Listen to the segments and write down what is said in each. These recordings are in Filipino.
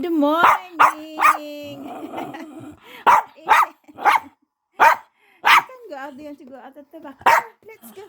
Good morning. I can go out. Do you want to go out at the back? Let's go.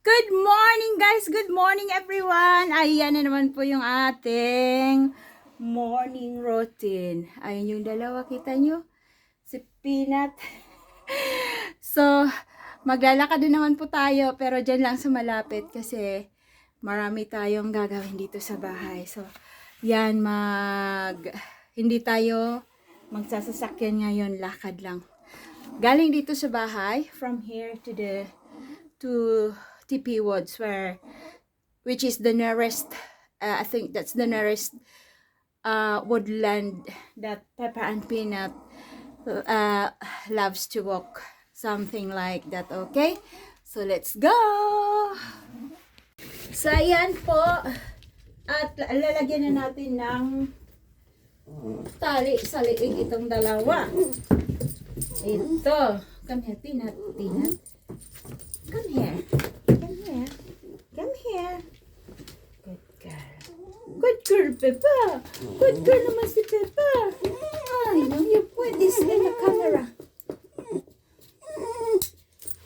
Good morning guys! Good morning everyone! Ayan na naman po yung ating morning routine. Ayan yung dalawa, kita nyo? Si Peanut. so, maglalakad din naman po tayo pero dyan lang sa malapit kasi marami tayong gagawin dito sa bahay. So, yan mag... Hindi tayo magsasasakyan ngayon, lakad lang. Galing dito sa bahay, from here to the to TP Woods where which is the nearest uh, I think that's the nearest uh, woodland that Pepper and Peanut uh, loves to walk. Something like that okay? So let's go! So ayan po. At lalagyan na natin ng tali sa liig itong dalawa. Ito. Come here Peanut. Peanut. Come here. Come here. Good girl. Girl, Peppa. Good girl naman si Peppa. Ay, no, you put this in the camera.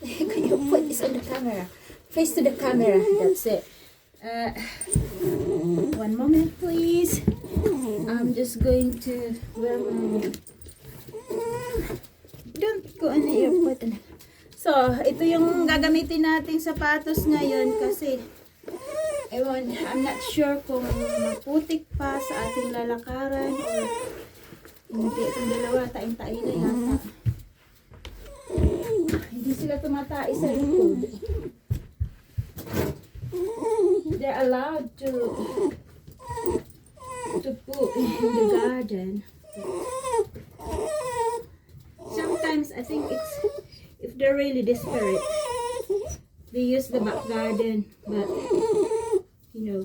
put this on the camera. Face to the camera. That's it. Uh, one moment, please. I'm just going to wear my... Don't go on your foot. So, ito yung gagamitin nating sapatos ngayon kasi ewan, I'm not sure kung maputik pa sa ating lalakaran or hindi itong dalawa, tain-tain na yata. Hindi sila tumatai sa likod. They're allowed to to poo in the garden. Sometimes I think it's if they're really desperate, they use the back garden. But you know,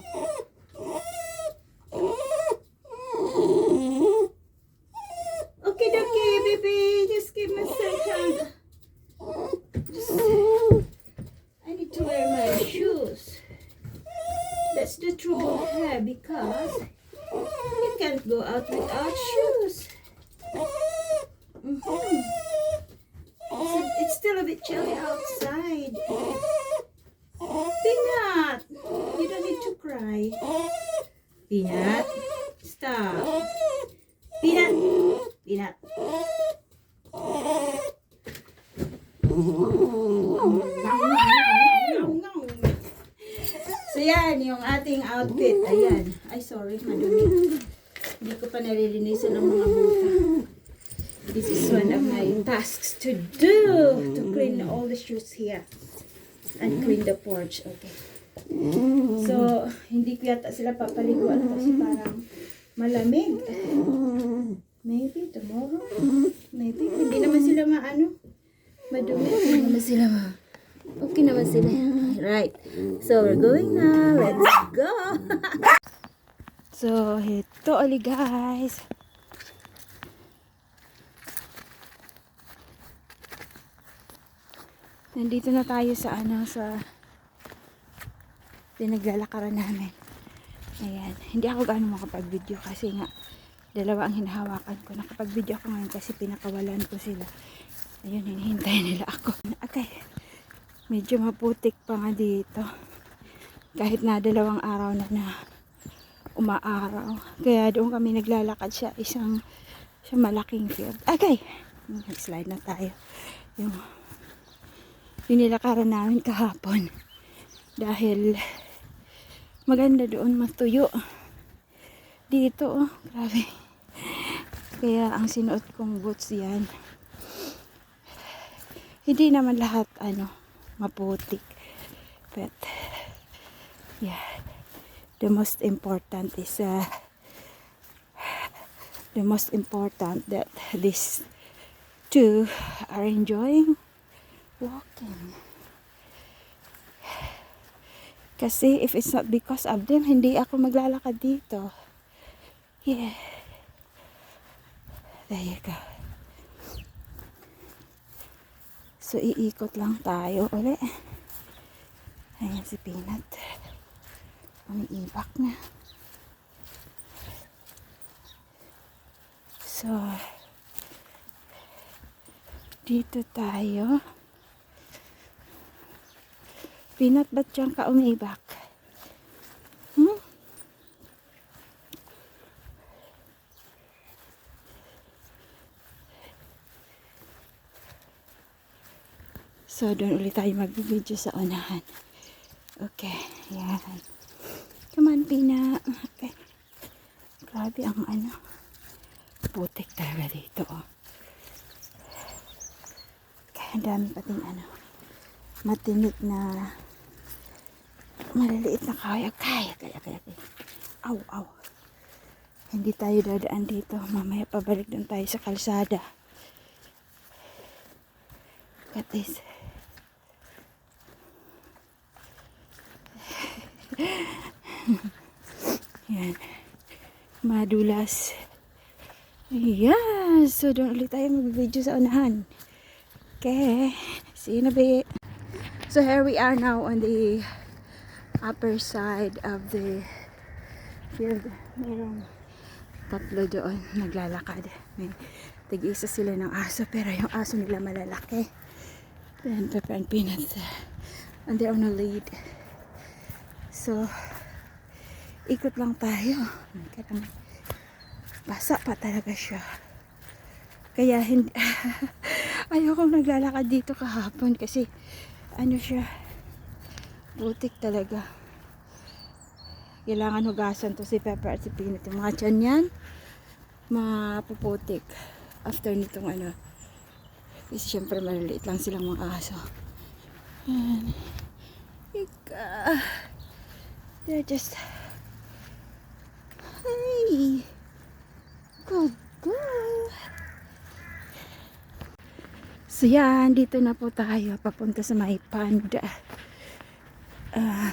okay, okay, baby, just give me a second. Just, I need to wear my shoes. That's the trouble here because you can't go out without shoes. Mhm. It's, bit chilly outside. Peanut, you don't need to cry. Peanut, stop. Peanut, Peanut. So yan, yung ating outfit. Ayan. Ay, sorry, madumi. Hindi ko pa nalilinisan ang mga buta. This is one of my tasks to do to clean all the shoes here and porch. Okay. So, hindi ko yata sila papaliguan kasi parang malamig. Maybe tomorrow. Maybe. Hindi naman sila maano. Madumi. Hindi naman sila ma. Okay naman sila. Right. So, we're going now. Let's go. so, ito oli guys. Nandito na tayo sa ano sa pinaglalakaran namin. Ayan. Hindi ako gaano makapag-video kasi nga dalawa ang hinahawakan ko. Nakapag-video ako ngayon kasi pinakawalan ko sila. Ayun, hinihintay nila ako. Okay. Medyo maputik pa nga dito. Kahit na dalawang araw na na umaaraw. Kaya doon kami naglalakad siya isang sa malaking field. Okay. Nag-slide na tayo. Yung binilakaran namin kahapon dahil maganda doon matuyo. Dito oh grabe. Kaya ang sinuot kong boots yan. Hindi naman lahat ano maputik. But yeah. The most important is uh, the most important that this two are enjoying walking. Kasi if it's not because of them, hindi ako maglalakad dito. Yeah. There you go. So, iikot lang tayo uli. Ayan si Peanut. Umiibak na. So, dito tayo. Peanut, ba't dyan ka umibak? Hmm? So, doon ulit tayo mag-video sa unahan. Okay, yan. Come on, Pina. Okay. Grabe ang ano. Putik talaga dito, oh. Kaya ang dami pating ano. Matinik na maliliit na kaya. Kaya, kaya, kaya, kaya. Aw, aw. Hindi tayo dadaan dito. Mamaya pabalik doon tayo sa kalsada. Look at this. Yan. Madulas. Ayan. So, doon ulit tayo mag-video sa unahan. Okay. See you in a bit. So, here we are now on the upper side of the field. Merong tatlo doon naglalakad. May tig-isa sila ng aso pero yung aso nila malalaki. Then Pepper and Peanut and they're on a lead. So, ikot lang tayo. Kaya basa pa talaga siya. Kaya hindi, ayoko naglalakad dito kahapon kasi ano siya, butik talaga. Kailangan hugasan to si Pepper at si Peanut. Yung mga tiyan yan, mapuputik after nitong ano. Kasi syempre maliliit lang silang mga aso. Yan. Ika. They're just... Hey! Good girl! So yan, dito na po tayo. Papunta sa may panda. Ah...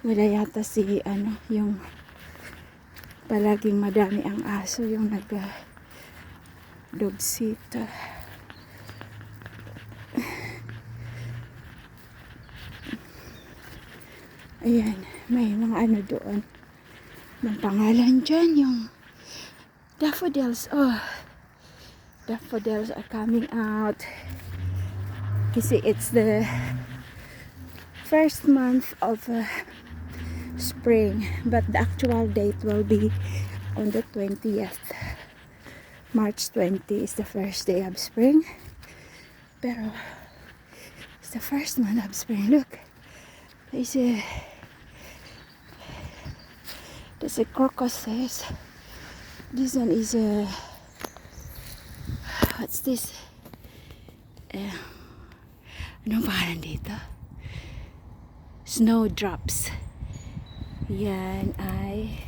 wala yata si ano yung palaging madami ang aso yung nag uh, ayan may mga ano doon. Ng pangalan dyan yung daffodils. Oh daffodils are coming out kasi it's the first month of uh, spring but the actual date will be on the 20th March 20 is the first day of spring. Pero it's the first month of spring. Look there's a there's a crocuses this one is a what's this? Uh, anong pangalan dito snowdrops yan ay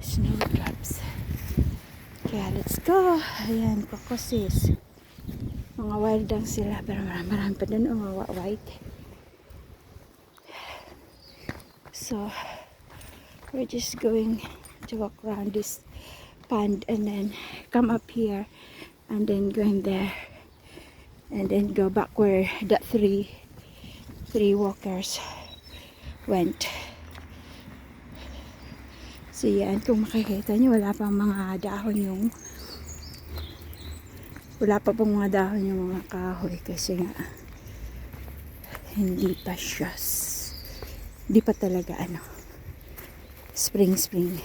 snowdrops. Kaya let's go. Ayan, kokosis. Mga wild lang sila pero marami, marami pa dun oh, mga white. So, we're just going to walk around this pond and then come up here and then go in there and then go back where that three three walkers went. So yan, kung makikita nyo, wala pang mga dahon yung wala pa pong mga dahon yung mga kahoy kasi nga hindi pa siya hindi pa talaga ano spring spring.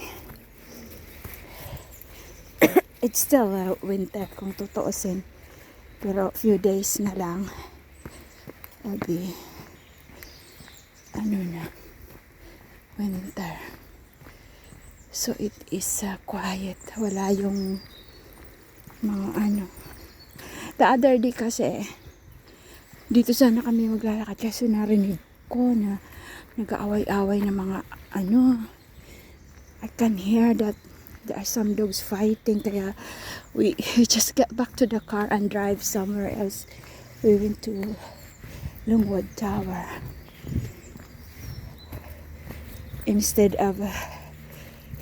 It's still uh, winter kung tutuusin pero few days na lang abi ano na winter So it is uh, quiet. Wala yung mga ano. The other day kasi, dito sana kami maglalakad kasi narinig ko na nag-aaway-away ng mga ano. I can hear that there are some dogs fighting kaya we, we just get back to the car and drive somewhere else. We went to Longwood Tower. Instead of uh,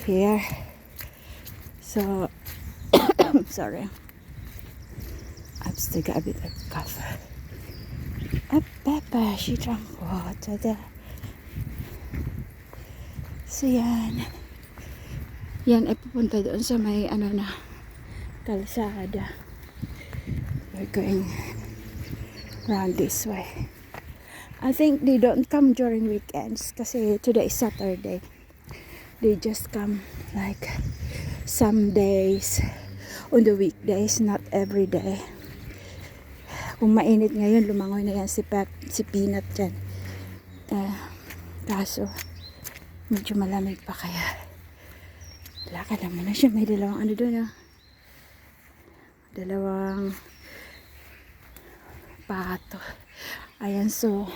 here. So I'm sorry. I've still got a bit of cough. Up pepper she drank water there. So yan yan ay pupunta doon sa may ano na kalsada. We're going round this way. I think they don't come during weekends kasi today is Saturday. They just come like some days on the weekdays not every day. Kung mainit ngayon lumangoy na yan si, Pep, si Peanut dyan. Eh, kaso medyo malamig pa kaya lakad lang muna siya. May dalawang ano doon ah. Dalawang pato. Ayan so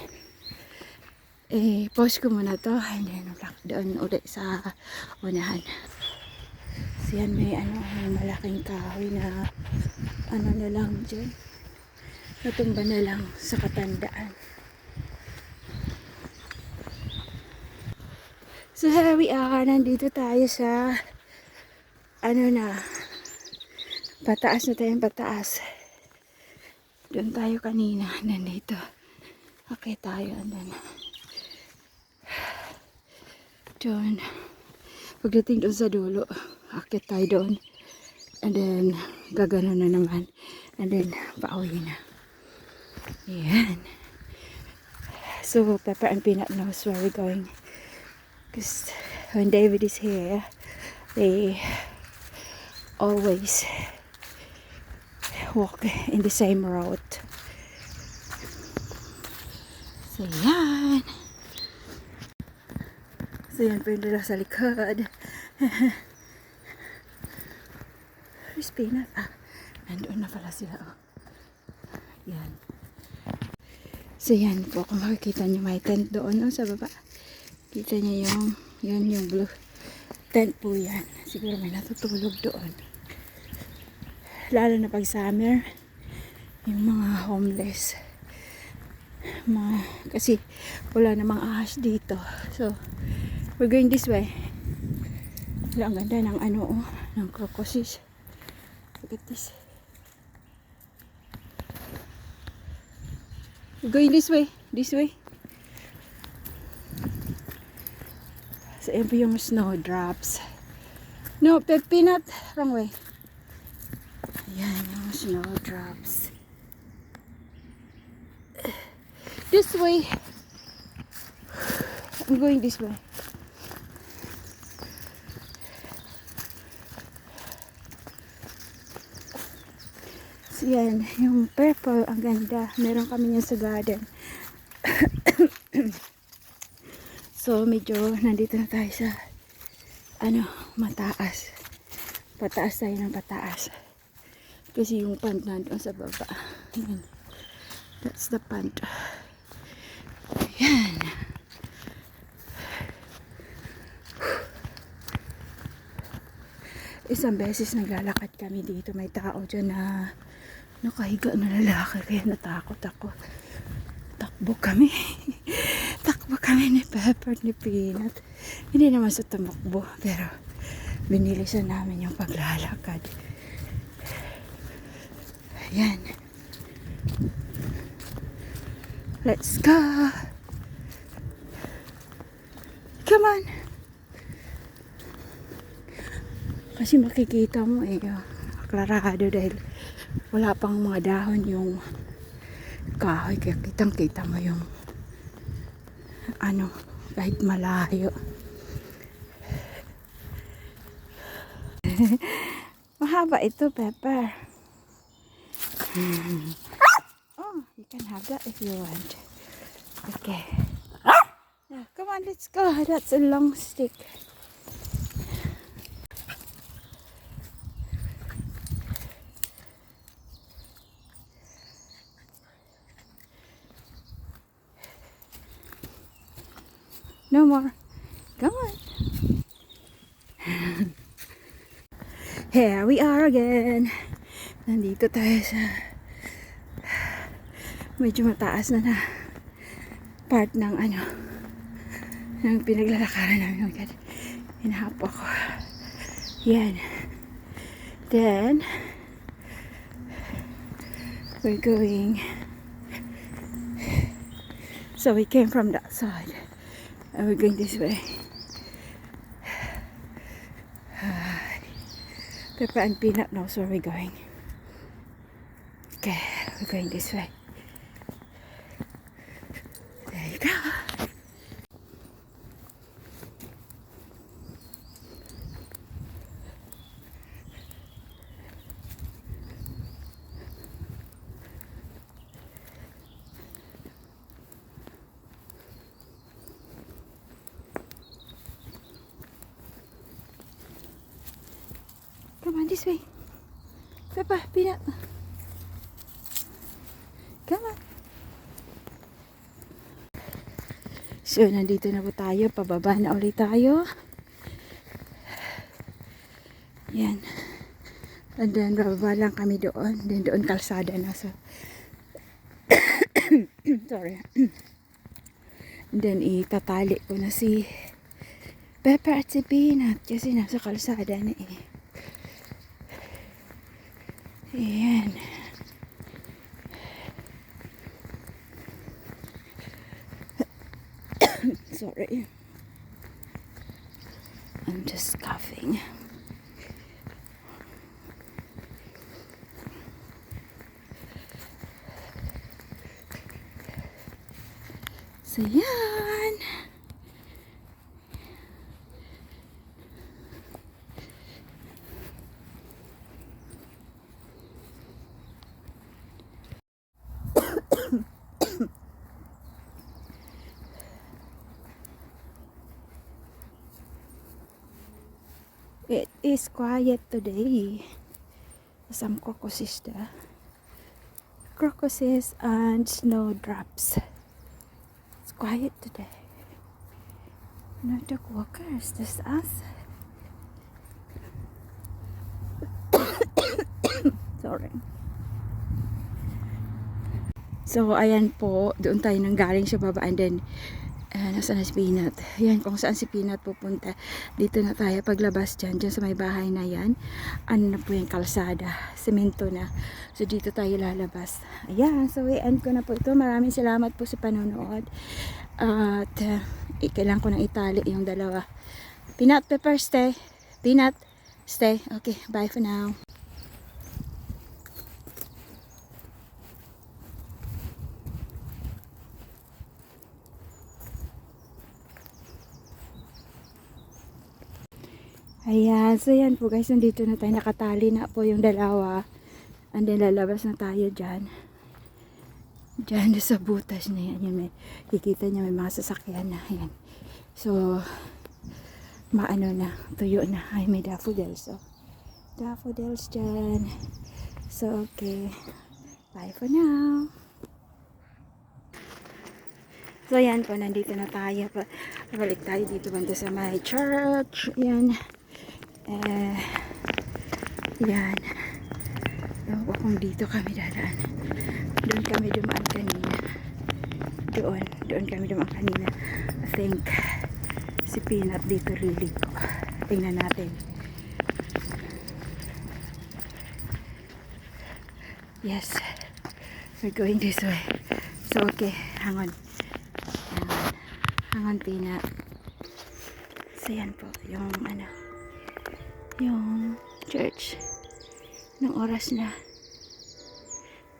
eh pause ko muna to. And then vlog doon ulit sa unahan. So may ano may malaking kahoy na ano na lang dyan. Natumba na lang sa katandaan. So here we are, nandito tayo sa ano na pataas na tayong pataas. Doon tayo kanina, nandito. Okay tayo, andun. Doon. Pagdating doon sa dulo, akit tayo doon. And then, gagano na naman. And then, pauwi na. Yan. So, Pepper and Peanut knows where we're going. Because when David is here, they always walk in the same route. So, yan. So, yan po yung dala sa likod. Where's Peanut? Ah, nandoon na pala sila. Oh. Yan. So, yan po. Kung makikita nyo, may tent doon oh, sa baba. Kita niyo yung, yun yung blue tent po yan. Siguro may natutulog doon. Lalo na pag summer, yung mga homeless. Mga, kasi wala namang ahas dito. So, we're going this way. Wala, ang ganda ng ano, oh, ng crocuses. Look at this. We're going this way. This way. So, po yung snowdrops. No, pe- peanut. Wrong way. Snowdrops. This way. I'm going this way. So, yan. Yung purple, ang ganda. Meron kami yan sa garden. So, medyo nandito na tayo sa ano, mataas. Pataas tayo ng pataas. Kasi yung pond nandun sa baba. Ayan. That's the pond. Ayan. Isang beses naglalakad kami dito. May tao dyan na nakahiga na lalaki. Kaya natakot ako. Takbo kami. Takbo kami ni Pepper, ni Peanut. Hindi naman sa tumakbo. Pero binilisan namin yung paglalakad. Ayan. Let's go. Come on. Kasi makikita mo eh, oh, aklarado dahil wala pang mga dahon yung kahoy. Kaya kitang kita mo yung ano, kahit malayo. Mahaba ito, Pepper. Oh, you can have that if you want. Okay. Come on, let's go. That's a long stick. No more. Come on. Here we are again. Nandito tayo sa medyo mataas na na part ng ano ng pinaglalakaran namin. Oh my God. Hinahapo ako. Yan. Then, we're going. So we came from that side. And we're going this way. Pepper and Peanut knows where we're going. We're going this way. There you go. Come on, this way. Peppa, Peanut. So, nandito na po tayo. Pababa na ulit tayo. Yan. And then, bababa lang kami doon. Then, doon kalsada na. So, sorry. And then, itatali ko na si Pepper at si Peanut. Kasi nasa kalsada na eh. Ayan. Sorry. I'm just coughing. So, yan. Is quiet today. Some crocuses there. Crocuses and snowdrops. It's quiet today. No dog walkers, just us. Sorry. So, ayan po, doon tayo nang galing sa baba and then, uh, nasa na si Peanut. Ayan, kung saan si Peanut pupunta. Dito na tayo paglabas dyan, dyan sa may bahay na yan. Ano na po yung kalsada, semento na. So, dito tayo lalabas. Ayan, so i-end ko na po ito. Maraming salamat po sa panonood. At, uh, kailangan ko nang itali yung dalawa. Peanut, pepper, stay. Peanut, stay. Okay, bye for now. Ayan, so yan po guys, nandito na tayo, nakatali na po yung dalawa. And then lalabas na tayo dyan. Dyan sa butas na yan, yung may, kikita niya may mga sasakyan na, yan. So, maano na, tuyo na, ay may daffodils, oh. Daffodils dyan. So, okay. Bye for now. So, yan po, nandito na tayo. Balik tayo dito banda sa my church. Yan. Eh, yan. Ewan ko kung dito kami dadaan. Doon kami dumaan kanina. Doon. Doon kami dumaan kanina. I think si Peanut dito lilig ko. Tingnan natin. Yes. We're going this way. So, okay. Hang on. Hang on. Hang on, Peanut. So, yan po. Yung ano. Yung church. Nung oras na.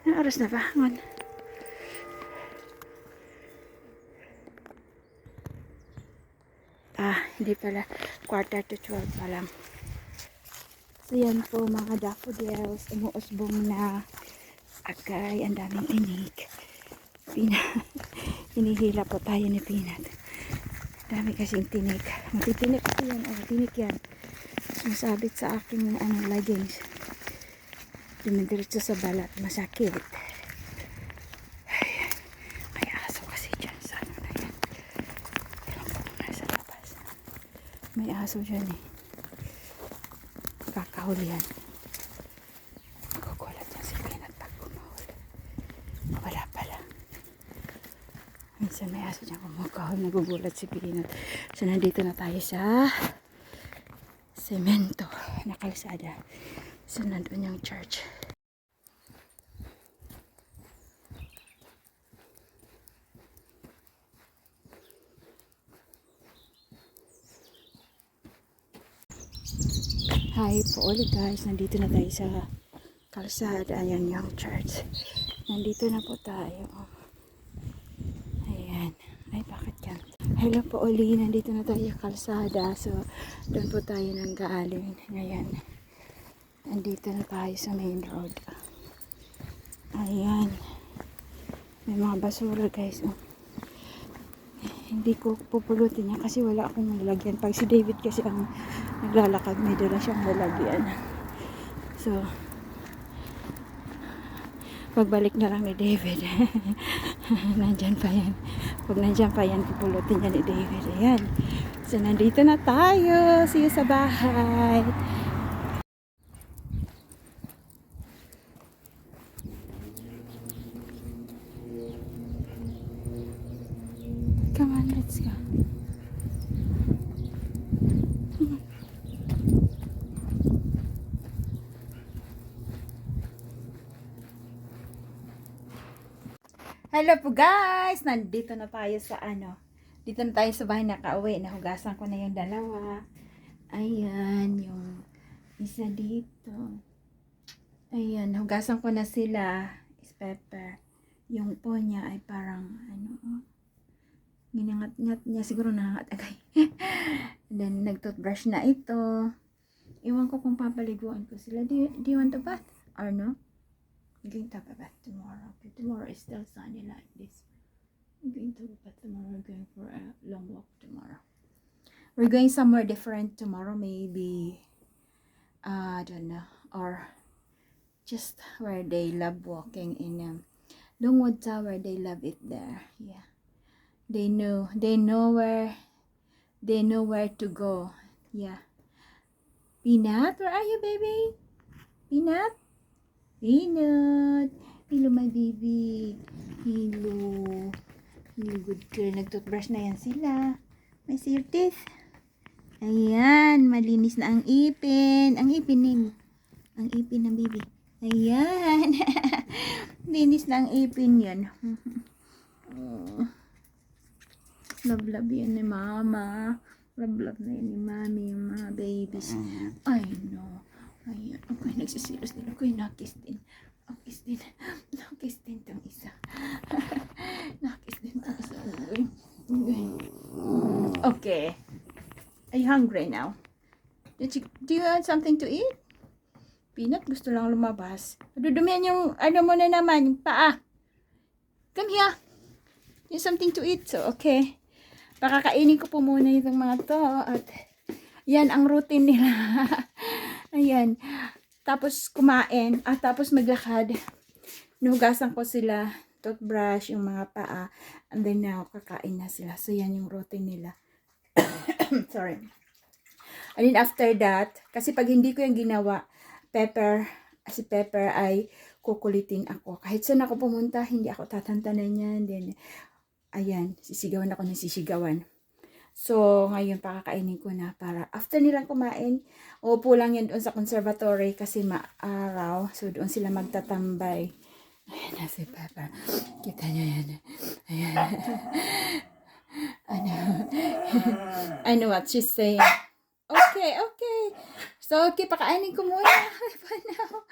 Anong oras na ba? Hang on. Ah, hindi pala. Quarter to 12 pa lang. So, yan po mga daffodils. Umuusbong na agay. Ang daming tinig. Pina hinihila po tayo ni Pinat. Dami kasing tinig. Matitinik ko yan. Oh, tinik yan. Masabit sa aking ano, leggings. Dumidiretso sa balat. Masakit. Ayan. May aso kasi dyan sa ano na yan. Labas. May aso dyan eh. Kakaw kumahuli yan. Si Peanut pag kumahuli. Wala pala. Minsan may aso dyan kumakahol, nagugulat si Peanut. So, nandito na tayo sa semento na kalsada. So, nandun yung church. Hi po ulit guys, nandito na tayo sa kalsada. Ayan yung church. Nandito na po tayo. Ayan. Ay, bakit yan? Hello po uli, nandito na tayo sa kalsada. So, doon po tayo nang galing. Ngayon. Nandito na tayo sa main road. Ayan. May mga basura guys. Oh. Hindi ko pupulutin niya kasi wala akong lalagyan. Pag si David kasi ang naglalakad, may dala siyang lalagyan. So, pagbalik na lang ni David. nandyan pa yan. Pag nandyan pa yan, pupulutin niya ni David. Ayan. So, nandito na tayo. See you sa bahay. Come on, let's go. Hello po guys! Nandito na tayo sa ano. Dito na tayo sa bahay nakauwi. Nahugasan ko na yung dalawa. Ayan, yung isa dito. Ayan, nahugasan ko na sila. Is pepper. Yung po niya ay parang ano, ginangat-ngat niya. Siguro nangangat agay. And then, nag-toothbrush na ito. Iwan ko kung papaliguan ko sila. Do you, do you want to bath? Or no? I'm going to have a bath tomorrow. But tomorrow is still sunny like this. I'm going to have a bath tomorrow. We're going for a long walk tomorrow. We're going somewhere different tomorrow. Maybe, uh, I don't know. Or just where they love walking in um, Longwood Tower. They love it there. Yeah. They know. They know where. They know where to go. Yeah. Peanut, where are you, baby? Peanut? Peanut. Hello, my baby. Hello. Hello, good girl. Nag-toothbrush na yan sila. May see your teeth. Ayan, malinis na ang ipin. Ang ipin, Ning. Ang ipin ng baby. Ayan. Linis na ang ipin yan. Oh. Love, love yan ni mama. Love, love na yan ni mami, yung mga babies. I know. Ayan. Okay, nagsisilos din. Okay, nakis din. Nakis din. Nakis din tong isa. nakis din tong isa. Okay. Are you hungry now? Did you, do you want something to eat? Peanut, gusto lang lumabas. Dudumihan yung, ano mo na naman, yung paa. Come here. You something to eat. So, okay. Pakakainin ko po muna itong mga to. At, yan ang routine nila. Ayan. Tapos, kumain. At tapos, maglakad. Nuhugasan ko sila. Toothbrush, yung mga paa. And then, now, kakain na sila. So, yan yung routine nila. Sorry. And then, after that, kasi pag hindi ko yung ginawa, Pepper, si Pepper ay kukulitin ako. Kahit saan ako pumunta, hindi ako tatantanan niyan. Then, ayan, sisigawan ako ng sisigawan. So, ngayon pakakainin ko na para after nilang kumain, uupo lang yan doon sa conservatory kasi maaraw. So, doon sila magtatambay. Ayan na si Pepper. Kita niyo yan. Ayan. ano, ano what she's saying. Okay, okay. So, okay, pakainin ko muna. For now.